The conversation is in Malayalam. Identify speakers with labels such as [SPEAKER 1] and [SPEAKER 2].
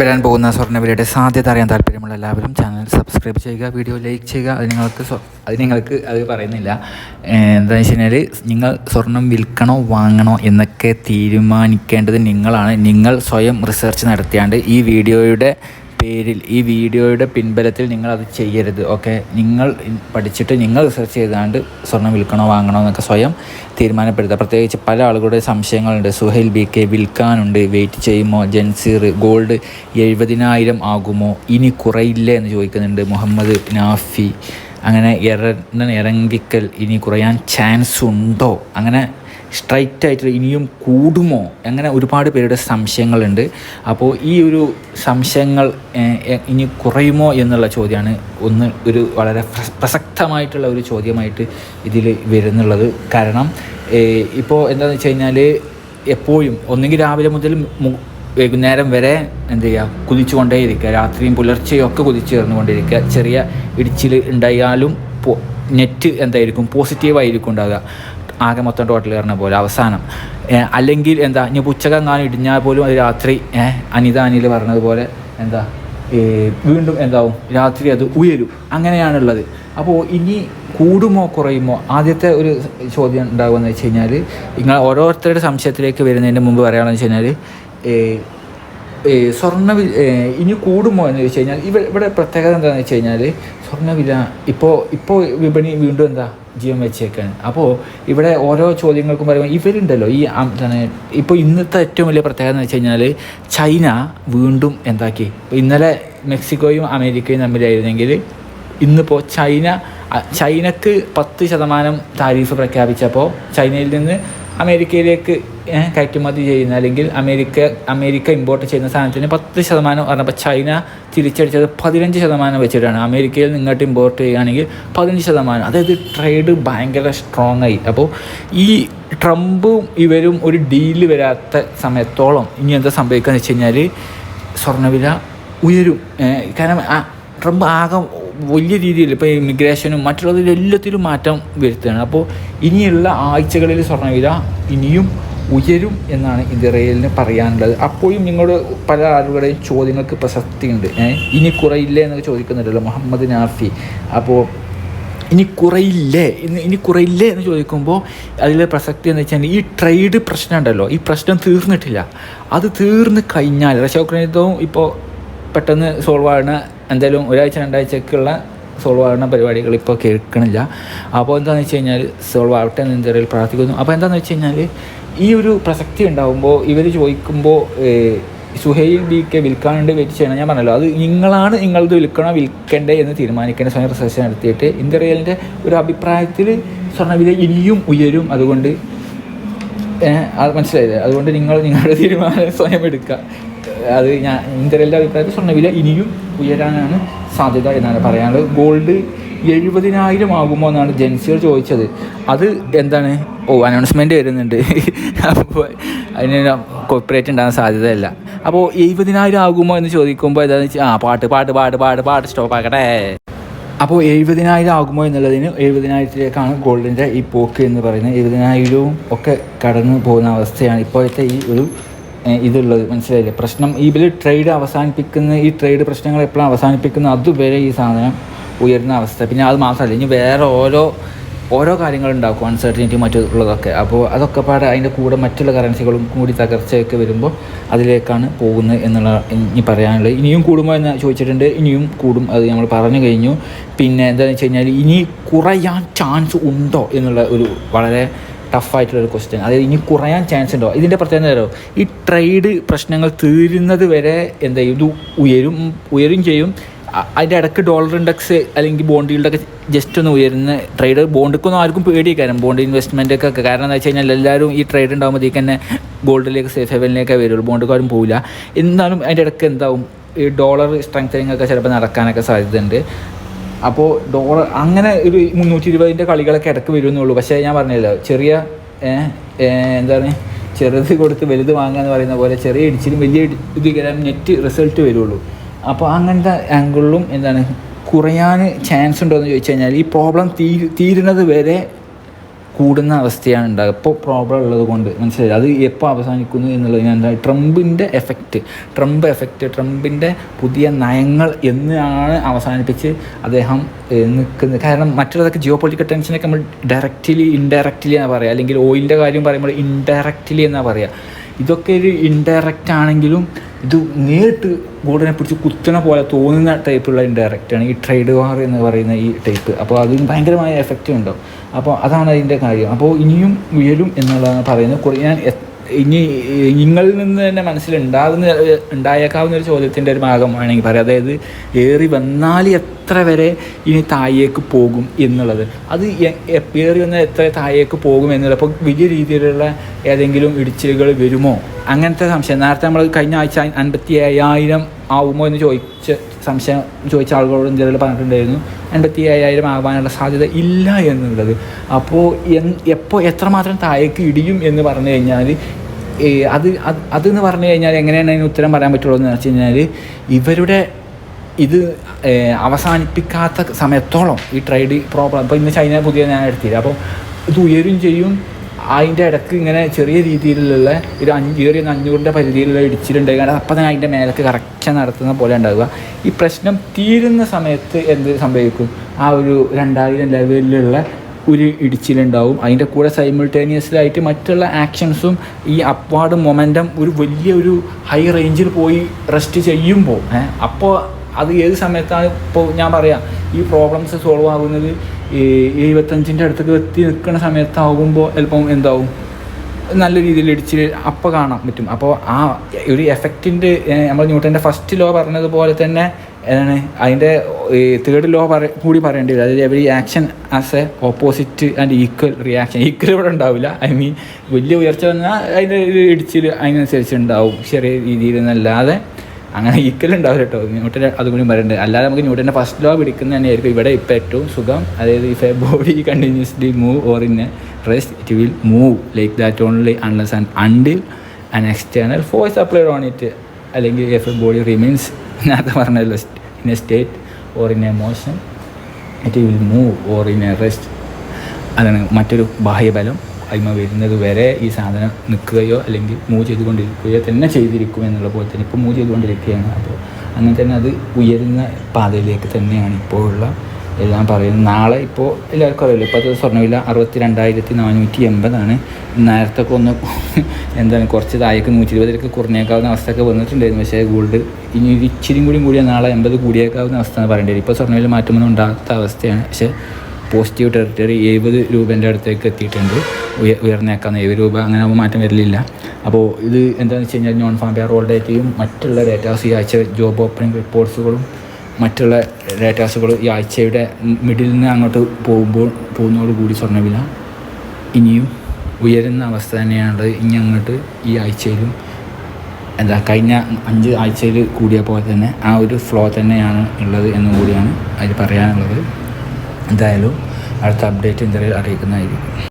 [SPEAKER 1] വരാൻ പോകുന്ന സ്വർണവിലയുടെ സാധ്യത അറിയാൻ താല്പര്യമുള്ള എല്ലാവരും ചാനൽ സബ്സ്ക്രൈബ് ചെയ്യുക വീഡിയോ ലൈക്ക് ചെയ്യുക. അത് നിങ്ങൾക്ക് അത് നിങ്ങൾക്ക് അത് പറയുന്നില്ല. എന്താണെന്ന് വെച്ച് കഴിഞ്ഞാൽ നിങ്ങൾ സ്വർണം വിൽക്കണോ വാങ്ങണോ എന്നൊക്കെ തീരുമാനിക്കേണ്ടത് നിങ്ങളാണ്. നിങ്ങൾ സ്വയം റിസർച്ച് നടത്തിയാണ്ട് ഈ വീഡിയോയുടെ പേരിൽ ഈ വീഡിയോയുടെ പിൻബലത്തിൽ നിങ്ങൾ അത് ചെയ്യരുത് ഓക്കെ? നിങ്ങൾ പഠിച്ചിട്ട് നിങ്ങൾ റിസർച്ച് ചെയ്താണ്ട് സ്വർണം വിൽക്കണോ വാങ്ങണോ എന്നൊക്കെ സ്വയം തീരുമാനപ്പെടുത്തുക. പ്രത്യേകിച്ച് പല ആളുകളുടെ സംശയങ്ങളുണ്ട്. സുഹൈൽ ബി കെ വിൽക്കാനുണ്ട് വെയിറ്റ് ചെയ്യുമോ ജൻസീർ ഗോൾഡ് എഴുപതിനായിരം ആകുമോ ഇനി കുറയില്ലേ എന്ന് ചോദിക്കുന്നുണ്ട് മുഹമ്മദ് നാഫി. അങ്ങനെ എന്താണ് ഇറങ്ങിക്കൽ ഇനി കുറയാൻ ചാൻസ് ഉണ്ടോ? അങ്ങനെ സ്ട്രൈറ്റ് ആയിട്ട് ഇനിയും കൂടുമോ? അങ്ങനെ ഒരുപാട് പേരുടെ സംശയങ്ങളുണ്ട്. അപ്പോൾ ഈ ഒരു സംശയങ്ങൾ ഇനി കുറയുമോ എന്നുള്ള ചോദ്യമാണ് ഒന്ന് ഒരു വളരെ പ്ര- പ്രസക്തമായിട്ടുള്ള ഒരു ചോദ്യമായിട്ട് ഇതിൽ വരുന്നുള്ളത്. കാരണം ഇപ്പോൾ എന്താണെന്ന് വെച്ച് കഴിഞ്ഞാൽ എപ്പോഴും ഒന്നെങ്കിൽ രാവിലെ മുതൽ വൈകുന്നേരം വരെ എന്ത് ചെയ്യുക കുതിച്ചുകൊണ്ടേയിരിക്കുക. രാത്രിയും പുലർച്ചെയും ഒക്കെ കുതിച്ച് ചേർന്നുകൊണ്ടിരിക്കുക ചെറിയ ഇടിച്ചിൽ ഉണ്ടായാലും നെറ്റ് എന്തായിരിക്കും പോസിറ്റീവായിരിക്കും ഉണ്ടാകുക ആകെ മൊത്തം ടോട്ടൽ കയറുന്ന പോലെ അവസാനം. അല്ലെങ്കിൽ എന്താ ഇനി ഉച്ചകങ്ങാനും ഇടിഞ്ഞാൽ പോലും അത് രാത്രി അനിത അനിൽ പറഞ്ഞതുപോലെ എന്താ വീണ്ടും എന്താവും രാത്രി അത് ഉയരും. അങ്ങനെയാണുള്ളത്. അപ്പോൾ ഇനി കൂടുമോ കുറയുമോ? ആദ്യത്തെ ഒരു ചോദ്യം ഉണ്ടാകുമെന്ന് വെച്ച് കഴിഞ്ഞാൽ നിങ്ങൾ ഓരോരുത്തരുടെ സംശയത്തിലേക്ക് വരുന്നതിന് മുമ്പ് പറയുകയാണെന്ന് വെച്ച് കഴിഞ്ഞാൽ ഏഹ് ഇനി കൂടുമോ എന്ന് വെച്ച് കഴിഞ്ഞാൽ ഇവിടെ ഇവിടെ പ്രത്യേകത എന്താണെന്ന് വെച്ച് കഴിഞ്ഞാൽ സ്വർണവില ഇപ്പോൾ ഇപ്പോൾ വിപണി വീണ്ടും എന്താ ജീവൻ വെച്ചേക്കാണ് അപ്പോൾ ഇവിടെ ഓരോ ചോദ്യങ്ങൾക്കും പറയുമ്പോൾ ഇവരുണ്ടല്ലോ ഈ എന്താണ് ഇപ്പോൾ ഇന്നത്തെ ഏറ്റവും വലിയ പ്രത്യേകത എന്ന് വെച്ച് കഴിഞ്ഞാൽ ചൈന വീണ്ടും എന്താക്കി? ഇന്നലെ മെക്സിക്കോയും അമേരിക്കയും തമ്മിലായിരുന്നെങ്കിൽ ഇന്നിപ്പോൾ ചൈന ചൈനക്ക് പത്ത് ശതമാനം താരീഫ് പ്രഖ്യാപിച്ചപ്പോൾ ചൈനയിൽ നിന്ന് അമേരിക്കയിലേക്ക് കയറ്റുമതി ചെയ്യുന്ന അല്ലെങ്കിൽ അമേരിക്ക അമേരിക്ക ഇമ്പോർട്ട് ചെയ്യുന്ന സാധനത്തിന് പത്ത് ശതമാനം പറഞ്ഞപ്പോൾ ചൈന തിരിച്ചടിച്ചത് പതിനഞ്ച് ശതമാനം വെച്ചിട്ടാണ്. അമേരിക്കയിൽ നിന്ന് ഇമ്പോർട്ട് ചെയ്യുകയാണെങ്കിൽ പതിനഞ്ച് ശതമാനം. അതായത് ട്രേഡ് ഭയങ്കര സ്ട്രോങ് ആയി. അപ്പോൾ ഈ ട്രംപും ഇവരും ഒരു ഡീൽ വരാത്ത സമയത്തോളം ഇനി എന്താ സംഭവിക്കുക എന്ന് വെച്ച് കഴിഞ്ഞാൽ സ്വർണവില ഉയരും. കാരണം ട്രംപ് ആകെ വലിയ രീതിയിൽ ഇപ്പോൾ ഇമിഗ്രേഷനും മറ്റുള്ളതിൽ എല്ലാത്തിലും മാറ്റം വരുത്തുകയാണ്. അപ്പോൾ ഇനിയുള്ള ആഴ്ചകളിൽ സ്വർണവില ഇനിയും ഉയരും എന്നാണ് ഇസ്രയേലിന് പറയാനുള്ളത്. അപ്പോഴും നിങ്ങളുടെ പല ആളുകളുടെയും ചോദ്യങ്ങൾക്ക് പ്രസക്തിയുണ്ട് ഇനി കുറയില്ലേ എന്നൊക്കെ ചോദിക്കുന്നുണ്ടല്ലോ മുഹമ്മദ് നാഫി അപ്പോൾ ഇനി കുറയില്ലേ ഇന്ന് ഇനി കുറയില്ലേ എന്ന് ചോദിക്കുമ്പോൾ അതിലെ പ്രസക്തി എന്ന് വെച്ചാൽ ഈ ട്രേഡ് പ്രശ്നം ഉണ്ടല്ലോ ഈ പ്രശ്നം തീർന്നിട്ടില്ല. അത് തീർന്ന് കഴിഞ്ഞാൽ റഷ്യ യുദ്ധവും ഇപ്പോൾ പെട്ടെന്ന് സോൾവ് ആകുന്ന എന്തായാലും ഒരാഴ്ച രണ്ടാഴ്ചക്കുള്ള സോൾവ് ആകുന്ന പരിപാടികൾ ഇപ്പോൾ കേൾക്കണില്ല. അപ്പോൾ എന്താണെന്ന് വെച്ച് കഴിഞ്ഞാൽ സോൾവ് ആവട്ടെ എന്ന് ഇന്ത്യയിൽ പ്രാർത്ഥിക്കുന്നു. അപ്പോൾ എന്താണെന്ന് വെച്ച് കഴിഞ്ഞാൽ ഈ ഒരു പ്രസക്തി ഉണ്ടാകുമ്പോൾ ഇവർ ചോദിക്കുമ്പോൾ സുഹൈൽ ബി കെ വിൽക്കാനുണ്ട് വെയിറ്റ് ചെയ്യണം ഞാൻ പറഞ്ഞല്ലോ അത് നിങ്ങളാണ് നിങ്ങളത് വിൽക്കണോ വിൽക്കണ്ടേ എന്ന് തീരുമാനിക്കേണ്ട സ്വയം റിസർച്ച് നടത്തിയിട്ട് ഇന്ത്യറിയലിന്റെ ഒരു അഭിപ്രായത്തിൽ സ്വർണവില ഇനിയും ഉയരും. അതുകൊണ്ട് അത് മനസ്സിലായില്ലേ? അതുകൊണ്ട് നിങ്ങൾ നിങ്ങളുടെ തീരുമാനം സ്വയം എടുക്കുക. അത് ഞാൻ ഇന്ത്യയിലെ അഭിപ്രായത്തിൽ സ്വർണവില ഇനിയും ഉയരാനാണ് സാധ്യത എന്നാണ് പറയാനുള്ളത്. ഗോൾഡ് എഴുപതിനായിരം ആകുമോ എന്നാണ് ജെൻസിയർ ചോദിച്ചത്. അത് എന്താണ്? ഓ അനൗൺസ്മെന്റ് വരുന്നുണ്ട്. അപ്പോൾ അതിന് കോപ്പറേറ്റ് ഉണ്ടാകാൻ സാധ്യതയില്ല. അപ്പോൾ എഴുപതിനായിരം ആകുമോ എന്ന് ചോദിക്കുമ്പോൾ എന്താണെന്ന് വെച്ചാൽ ആ പാട്ട് പാട്ട് പാട്ട് പാട്ട് പാട്ട് സ്റ്റോപ്പ് ആക്കട്ടെ. അപ്പോൾ എഴുപതിനായിരം ആകുമോ എന്നുള്ളതിന് എഴുപതിനായിരത്തിലേക്കാണ് ഗോൾഡിന്റെ ഈ പോക്ക് എന്ന് പറയുന്നത്. എഴുപതിനായിരവും ഒക്കെ കടന്നു പോകുന്ന അവസ്ഥയാണ് ഇപ്പോഴത്തെ ഈ ഒരു ഇതുള്ളത് മനസ്സിലായില്ലേ? പ്രശ്നം ഇതിൽ ട്രേഡ് അവസാനിപ്പിക്കുന്ന ഈ ട്രേഡ് പ്രശ്നങ്ങൾ എപ്പോഴും അവസാനിപ്പിക്കുന്ന അതുവരെ ഈ സാധനം ഉയരുന്ന അവസ്ഥ. പിന്നെ അത് മാത്രമല്ല ഇനി വേറെ ഓരോ ഓരോ കാര്യങ്ങളുണ്ടാക്കും അൺസർട്ടനിറ്റി മറ്റുള്ളതൊക്കെ. അപ്പോൾ അതൊക്കെ പാടെ അതിന്റെ കൂടെ മറ്റുള്ള കറൻസികളും കൂടി തകർച്ചയൊക്കെ വരുമ്പോൾ അതിലേക്കാണ് പോകുന്നത് എന്നുള്ള ഇനി പറയാനുള്ളത്. ഇനിയും കൂടുമോ എന്ന് ചോദിച്ചിട്ടുണ്ട്. ഇനിയും കൂടും അത് നമ്മൾ പറഞ്ഞു കഴിഞ്ഞു. പിന്നെ എന്താണെന്ന് വെച്ച് കഴിഞ്ഞാൽ ഇനി കുറയാൻ ചാൻസ് ഉണ്ടോ എന്നുള്ള ഒരു വളരെ ടഫായിട്ടുള്ളൊരു ക്വസ്റ്റ്യൻ അതായത് ഇനി കുറയാൻ ചാൻസ് ഉണ്ടോ? ഇതിന്റെ പ്രത്യേകത തരോ ഈ ട്രേഡ് പ്രശ്നങ്ങൾ തീരുന്നത് വരെ എന്താ ഇത് ഉയരും ഉയരും ചെയ്യും. അതിന്റെ ഇടയ്ക്ക് ഡോളർ ഇൻഡെക്സ് അല്ലെങ്കിൽ ബോണ്ട് ഈൽഡൊക്കെ ജസ്റ്റ് ഒന്ന് ഉയരുന്ന ട്രേഡ് ബോണ്ടിക്കൊന്നും ആർക്കും പേടിക്കാരം ബോണ്ട് ഇൻവെസ്റ്റ്മെന്റ് ഒക്കെ കാരണം എന്താ വെച്ച് കഴിഞ്ഞാൽ എല്ലാവരും ഈ ട്രേഡ് ഉണ്ടാകുമ്പോഴത്തേക്ക് തന്നെ ഗോൾഡിലേക്ക് സേഫ് ഹെവനിലേക്കേ വരുള്ളൂ. ബോണ്ടുകാരും പോവില്ല. എന്നാലും അതിന്റെ ഇടയ്ക്ക് എന്താവും? ഈ ഡോളർ സ്ട്രെങ്തനിങ് ഒക്കെ ചിലപ്പോൾ നടക്കാനൊക്കെ സാധ്യതയുണ്ട്. അപ്പോൾ ഡോളർ അങ്ങനെ ഒരു മുന്നൂറ്റി ഇരുപതിന്റെ കളികളൊക്കെ ഇടയ്ക്ക് വരുമെന്നുള്ളൂ. പക്ഷേ ഞാൻ പറഞ്ഞല്ലോ ചെറിയ എന്താണ് ചെറുത് കൊടുത്ത് വലുത് വാങ്ങുക എന്ന് പറയുന്ന പോലെ ചെറിയ ഇടിച്ചിലും വലിയ ഇത് കയറാൻ നെറ്റ് റിസൾട്ട് വരുള്ളൂ. അപ്പോൾ അങ്ങനത്തെ ആംഗിളിലും എന്താണ് കുറയാൻ ചാൻസ് ഉണ്ടോ എന്ന് ചോദിച്ചു കഴിഞ്ഞാൽ ഈ പ്രോബ്ലം തീ തീരുന്നത് വരെ കൂടുന്ന അവസ്ഥയാണ് ഉണ്ടാകുക ഇപ്പോൾ പ്രോബ്ലം ഉള്ളത് കൊണ്ട് മനസ്സിലായി. അത് എപ്പോൾ അവസാനിക്കുന്നു എന്നുള്ളത് ഞാൻ ട്രംപിന്റെ എഫക്റ്റ് ട്രംപ് എഫക്റ്റ് ട്രംപിന്റെ പുതിയ നയങ്ങൾ എന്നാണ് അവസാനിപ്പിച്ച് അദ്ദേഹം നിൽക്കുന്നത്. കാരണം മറ്റുള്ളതൊക്കെ ജിയോ പൊളിറ്റിക്കൽ ടെൻഷനൊക്കെ നമ്മൾ ഡയറക്റ്റ്ലി ഇൻഡയറക്റ്റ്ലി എന്നാണ് പറയുക അല്ലെങ്കിൽ ഓയിലിന്റെ കാര്യം പറയുമ്പോൾ ഇൻഡയറക്റ്റ്ലി എന്നാണ് പറയുക ഇതൊക്കെ ഒരു ഇൻഡയറക്റ്റ് ആണെങ്കിലും ഇത് നേരിട്ട് ഗോൾഡിനെ പിടിച്ച് കുത്തണ പോലെ തോന്നുന്ന ടൈപ്പുള്ള ഇൻഡയറക്റ്റാണ് ഈ ട്രേഡ് വാർ എന്ന് പറയുന്ന ഈ ടൈപ്പ് അപ്പോൾ അതിന് ഭയങ്കരമായ എഫക്റ്റ് ഉണ്ടാവും. അപ്പോൾ അതാണ് അതിന്റെ കാര്യം. അപ്പോൾ ഇനിയും ഉയരും എന്നുള്ളതാണ് പറയുന്നത്. ഞാൻ ഇനി നിങ്ങളിൽ നിന്ന് തന്നെ മനസ്സിലുണ്ടാകുന്ന ഉണ്ടായേക്കാവുന്ന ഒരു ചോദ്യത്തിന്റെ ഒരു ഭാഗം വേണമെങ്കിൽ പറയാം. അതായത് ഏറി വന്നാൽ എത്ര വരെ ഇനി താഴേക്ക് പോകും എന്നുള്ളത്. അത് ഏറി വന്നാൽ എത്ര താഴേക്ക് പോകും എന്നുള്ളത്. അപ്പോൾ വലിയ രീതിയിലുള്ള ഏതെങ്കിലും ഇടിച്ചിലുകൾ വരുമോ? അങ്ങനത്തെ സംശയം. നേരത്തെ നമ്മൾ കഴിഞ്ഞ ആഴ്ച അൻപത്തി അയ്യായിരം ആവുമോ എന്ന് ചോദിച്ച സംശയം ചോദിച്ച ആളുകളോട് എന്തെങ്കിലും പറഞ്ഞിട്ടുണ്ടായിരുന്നു. അൻപത്തി അയ്യായിരം ആകാനുള്ള സാധ്യത ഇല്ല എന്നുള്ളത്. അപ്പോൾ എൻ എപ്പോൾ എത്രമാത്രം താഴേക്ക് ഇടിയും എന്ന് പറഞ്ഞു കഴിഞ്ഞാൽ അത് അത് അതെന്ന് പറഞ്ഞു കഴിഞ്ഞാൽ എങ്ങനെയാണ് അതിന് ഉത്തരം പറയാൻ പറ്റുള്ളൂ എന്ന് വെച്ച് കഴിഞ്ഞാൽ ഇവരുടെ ഇത് അവസാനിപ്പിക്കാത്ത സമയത്തോളം ഈ ട്രേഡ് പ്രോബ്ലം ഇപ്പോൾ ഇന്ന് ചൈന പുതിയ ഞാൻ എടുത്തില്ല അപ്പോൾ ഇത് ഉയരും ചെയ്യും അതിന്റെ ഇടയ്ക്ക് ഇങ്ങനെ ചെറിയ രീതിയിലുള്ള ഒരു അഞ്ച് ഏറിയ അഞ്ഞൂറിന്റെ പരിധിയിലുള്ള ഇടിച്ചിലുണ്ടായി. അപ്പം തന്നെ അതിന്റെ മേലക്ക് കറക്റ്റ് നടത്തുന്ന പോലെ ഉണ്ടാവുക. ഈ പ്രശ്നം തീരുന്ന സമയത്ത് എന്ത് സംഭവിക്കും? ആ ഒരു രണ്ടായിരം ലെവലിലുള്ള ഒരു ഇടിച്ചിലുണ്ടാവും. അതിന്റെ കൂടെ സൈമിൾട്ടേനിയസിലായിട്ട് മറ്റുള്ള ആക്ഷൻസും ഈ അപ്വാർഡ് മൊമെന്റം ഒരു വലിയ ഒരു ഹൈ റേഞ്ചിൽ പോയി റെസ്റ്റ് ചെയ്യുമ്പോൾ അപ്പോൾ അത് ഏത് സമയത്താണ്? ഇപ്പോൾ ഞാൻ പറയാം ഈ പ്രോബ്ലംസ് സോൾവ് ആകുന്നത് ഈ എഴുപത്തഞ്ചിന്റെ അടുത്തൊക്കെ എത്തി നിൽക്കുന്ന സമയത്താകുമ്പോൾ ചിലപ്പം എന്താവും? നല്ല രീതിയിൽ ഇടിച്ച് അപ്പോൾ കാണാൻ പറ്റും. അപ്പോൾ ആ ഒരു എഫക്റ്റിന്റെ നമ്മൾ ന്യൂട്ടന്റെ ഫസ്റ്റ് ലോ പറഞ്ഞതുപോലെ തന്നെ എന്താണ് അതിന്റെ തേർഡ് ലോ പറ കൂടി പറയേണ്ടി വരും. അതായത് every action as a opposite and equal reaction equal ഇവിടെ ഉണ്ടാവില്ല. ഐ മീൻ വലിയ ഉയർച്ച വന്നാൽ അതിന്റെ ഇടിച്ചിൽ അതിനനുസരിച്ച് ഉണ്ടാവും. ചെറിയ രീതിയിൽ എന്നല്ലാതെ അങ്ങനെ ഈക്കലുണ്ടാവില്ല കേട്ടോ. ന്യൂട്ടൻ അതുകൂടി പറയുന്നുണ്ട്. അല്ലാതെ നമുക്ക് ന്യൂട്ടന്റെ ഫസ്റ്റ് ലോ പിടിക്കുന്ന തന്നെയായിരിക്കും. ഇവിടെ ഇപ്പോൾ ഏറ്റവും സുഖം. അതായത് if a body continuously move or in a rest it will move like that only unless and until an external force applied on it അല്ലെങ്കിൽ ഇഫ് എ ബോഡി റിമീൻസ് നേരത്തെ പറഞ്ഞല്ലോ in a state or in a motion it will move or in a rest അതാണ് മറ്റൊരു ബാഹ്യബലം. അതിമ വരുന്നത് വരെ ഈ സാധനം നിൽക്കുകയോ അല്ലെങ്കിൽ മൂവ് ചെയ്തുകൊണ്ടിരിക്കുകയോ തന്നെ ചെയ്തിരിക്കും എന്നുള്ള പോലെ തന്നെ ഇപ്പോൾ മൂവ് ചെയ്തുകൊണ്ടിരിക്കുകയാണ്. അപ്പോൾ അങ്ങനെ തന്നെ അത് ഉയരുന്ന പാതയിലേക്ക് തന്നെയാണ് ഇപ്പോഴുള്ള എല്ലാം പറയുന്നത്. നാളെ ഇപ്പോൾ എല്ലാവർക്കും അറിയില്ല ഇപ്പോൾ അത് സ്വർണവില അറുപത്തി രണ്ടായിരത്തി നാനൂറ്റി എൺപതാണ് നേരത്തെ ഒക്കെ ഒന്ന് എന്താണ് കുറച്ച് താഴേക്ക് നൂറ്റി ഇരുപതിലേക്ക് കുറഞ്ഞേക്കാവുന്ന അവസ്ഥയൊക്കെ വന്നിട്ടുണ്ടായിരുന്നു. പക്ഷേ ഗോൾഡ് ഇനി ഇച്ചിരി കൂടി കൂടിയ നാളെ എൺപത് കൂടിയേക്കാവുന്ന അവസ്ഥ എന്ന് പറയേണ്ടി വരും ഇപ്പോൾ സ്വർണവില മാറ്റമൊന്നും ഉണ്ടാകാത്ത അവസ്ഥയാണ്. പക്ഷേ പോസിറ്റീവ് ടെറിട്ടറി എഴുപത് രൂപേന്റെ അടുത്തേക്ക് എത്തിയിട്ടുണ്ട്. ഉയ ഉയർന്നേക്കാം എഴുപത് രൂപ അങ്ങനെ മാറ്റം വരലില്ല. അപ്പോൾ ഇത് എന്താണെന്ന് വെച്ച് കഴിഞ്ഞാൽ നോൺ ഫാം പേറോൾ ഡേറ്റയും മറ്റുള്ള ഡേറ്റാസ് ഈ ആഴ്ച ജോബ് ഓപ്പണിംഗ് റിപ്പോർട്ട്സുകളും മറ്റുള്ള ഡേറ്റാസുകൾ ഈ ആഴ്ചയുടെ മിഡിൽ നിന്ന് അങ്ങോട്ട് പോകുമ്പോൾ പോകുന്നതോടുകൂടി സ്വർണവില ഇനിയും ഉയരുന്ന അവസ്ഥ തന്നെയാണ് ഇനി അങ്ങോട്ട് ഈ ആഴ്ചയിലും എന്താ കഴിഞ്ഞ അഞ്ച് ആഴ്ചയിൽ കൂടിയ പോലെ തന്നെ ആ ഒരു ഫ്ലോ തന്നെയാണ് ഉള്ളത് എന്നും കൂടിയാണ് അതിൽ പറയാനുള്ളത്. എന്തായാലും അടുത്ത അപ്ഡേറ്റ് എന്തായാലും അറിയിക്കുന്നതായിരിക്കും.